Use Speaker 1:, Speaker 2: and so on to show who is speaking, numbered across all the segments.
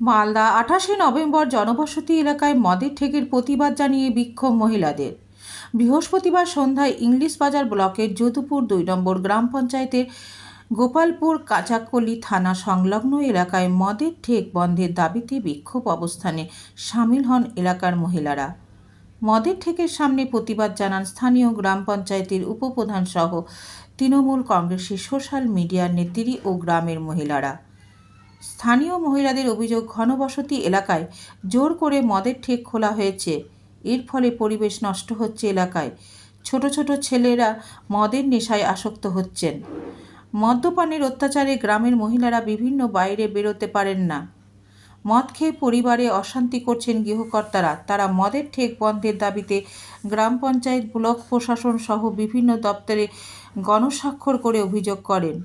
Speaker 1: মালদা, আঠাশে নভেম্বর জনবসতি এলাকায় মদের ঠেকের প্রতিবাদ জানিয়ে বিক্ষোভ মহিলাদের। বৃহস্পতিবার সন্ধ্যায় ইংলিশ বাজার ব্লকের যদুপুর দুই নম্বর গ্রাম পঞ্চায়েতের গোপালপুর কাচাকলি থানা সংলগ্ন এলাকায় মদের ঠেক বন্ধের দাবিতে বিক্ষোভ অবস্থানে সামিল হন এলাকার মহিলারা। মদের ঠেকের সামনে প্রতিবাদ জানান স্থানীয় গ্রাম পঞ্চায়েতের উপপ্রধানসহ তৃণমূল কংগ্রেসের সোশ্যাল মিডিয়ার নেত্রী ও গ্রামের মহিলারা। স্থানীয় মহিলাদের অভিযোগ, ঘনবসতি এলাকায় জোর করে মদের ঠেক খোলা হয়েছে। এর ফলে পরিবেশ নষ্ট হচ্ছে এলাকায়। ছোট ছোট ছেলেরা মদের নেশায় আসক্ত হচ্ছেন। মদ্যপানের অত্যাচারে গ্রামের মহিলারা বিভিন্ন বাইরে বেরোতে পারেন না। মদ খেয়ে পরিবারে অশান্তি করছেন গৃহকর্তারা। তারা মদের ঠেক বন্ধের দাবিতে গ্রাম পঞ্চায়েত ব্লক প্রশাসন সহ বিভিন্ন দপ্তরে গণস্বাক্ষর করে অভিযোগ করেন।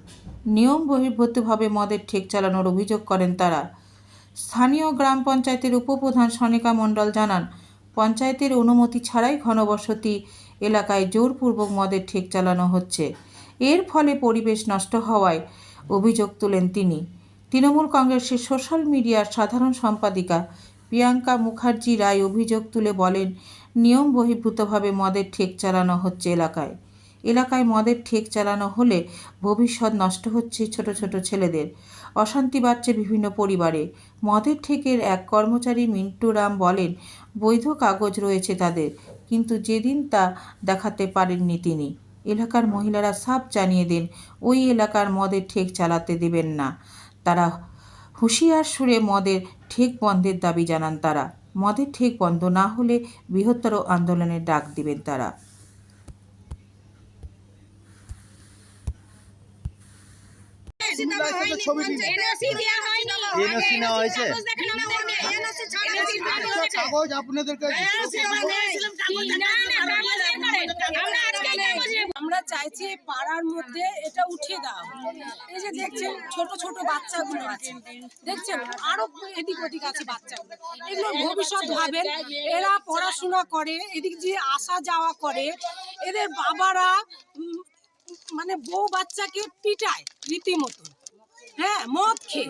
Speaker 1: নিয়ম বহির্ভূতভাবে মদের ঠেক চালানোর অভিযোগ করেন তারা। স্থানীয় গ্রাম পঞ্চায়েতের উপপ্রধান সনিকা মণ্ডল জানান, পঞ্চায়েতের অনুমতি ছাড়াই ঘনবসতি এলাকায় জোরপূর্বক মদের ঠেক চালানো হচ্ছে। এর ফলে পরিবেশ নষ্ট হওয়ায় অভিযোগ তোলেন তিনি। তৃণমূল কংগ্রেসের সোশ্যাল মিডিয়ার সাধারণ সম্পাদিকা প্রিয়াঙ্কা মুখার্জি রায় অভিযোগ তুলে বলেন, নিয়ম বহির্ভূতভাবে মদের ঠেক চালানো হচ্ছে এলাকায়। এলাকায় মদের ঠেক চালানো হলে ভবিষ্যৎ নষ্ট হচ্ছে ছোট ছোট ছেলেদের। অশান্তি বাড়ছে বিভিন্ন পরিবারে। মদের ঠেকের এক কর্মচারী মিন্টু রাম বলেন, বৈধ কাগজ রয়েছে তাদের, কিন্তু যেদিন তা দেখাতে পারেননি তিনি। এলাকার মহিলারা সাপ জানিয়ে দেন, ওই এলাকার মদের ঠেক চালাতে দেবেন না। তারা হুঁশিয়ার সুরে মদের ঠেক বন্ধের দাবি জানান তারা। মদের ঠেক বন্ধ না হলে বৃহত্তর আন্দোলনের ডাক দিবেন তারা
Speaker 2: সুবিধা আছে তো ছবি দিন।
Speaker 3: এনওসি
Speaker 2: নেওয়া হয়েছে?
Speaker 3: কাগজ
Speaker 2: আপনাদেরকে।
Speaker 3: আমরা আজকেই কাগজ নেব।
Speaker 4: আমরা চাইছি পাড়ার মধ্যে এটা উঠিয়ে দেওয়া হোক। এই যে দেখছেন ছোট ছোট বাচ্চাগুলো আছে। দেখছেন আরও এদিক ওদিক আছে বাচ্চাগুলো। এগুলো ভবিষ্যৎ ভাবেন এরা পড়াশোনা করে এদিক দিয়ে আসা যাওয়া করে। এদের বাবারা মানে বউ বাচ্চাকে পিটায় রীতিমতো। হ্যাঁ মদ খেয়ে।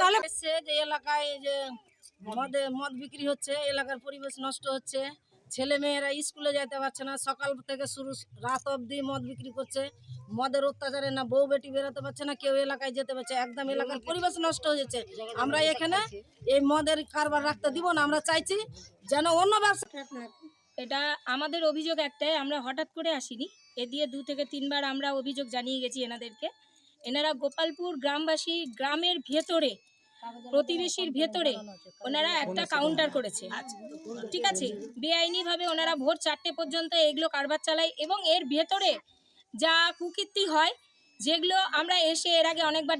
Speaker 5: তাহলে এসছে যে এলাকায় যে মদে, মদ বিক্রি হচ্ছে, এলাকার পরিবেশ নষ্ট হচ্ছে। ছেলে মেয়েরা স্কুলে যেতে পারছে না, সকাল থেকে শুরু, রাত অবধি মদ বিক্রি করছে। মদের অত্যাচারে না বউ বেটি বেরোতে পারছে না, কেউ এলাকায় যেতে পারছে, একদম এলাকার পরিবেশ নষ্ট হয়ে যাচ্ছে। আমরা এখানে এই মদের কারবার রাখতে দিব না, আমরা চাইছি যেন অন্য ব্যবসা
Speaker 3: এটা আমাদের অভিযোগ একটাই, আমরা হঠাৎ করে আসিনি। এ দিয়ে দু থেকে তিনবার আমরা অভিযোগ জানিয়ে গেছি এনাদেরকে। এনারা গোপালপুর গ্রামবাসী গ্রামের ভেতরে, প্রতিবেশীর ভেতরে ওনারা একটা কাউন্টার করেছে। ঠিক আছে? বেআইনিভাবে ওনারা ভোর চারটে পর্যন্ত এগুলো কারবার চালায় এবং এর ভেতরে যা কুকীর্তি হয়, যেগুলো আমরা এসে এর আগে অনেকবার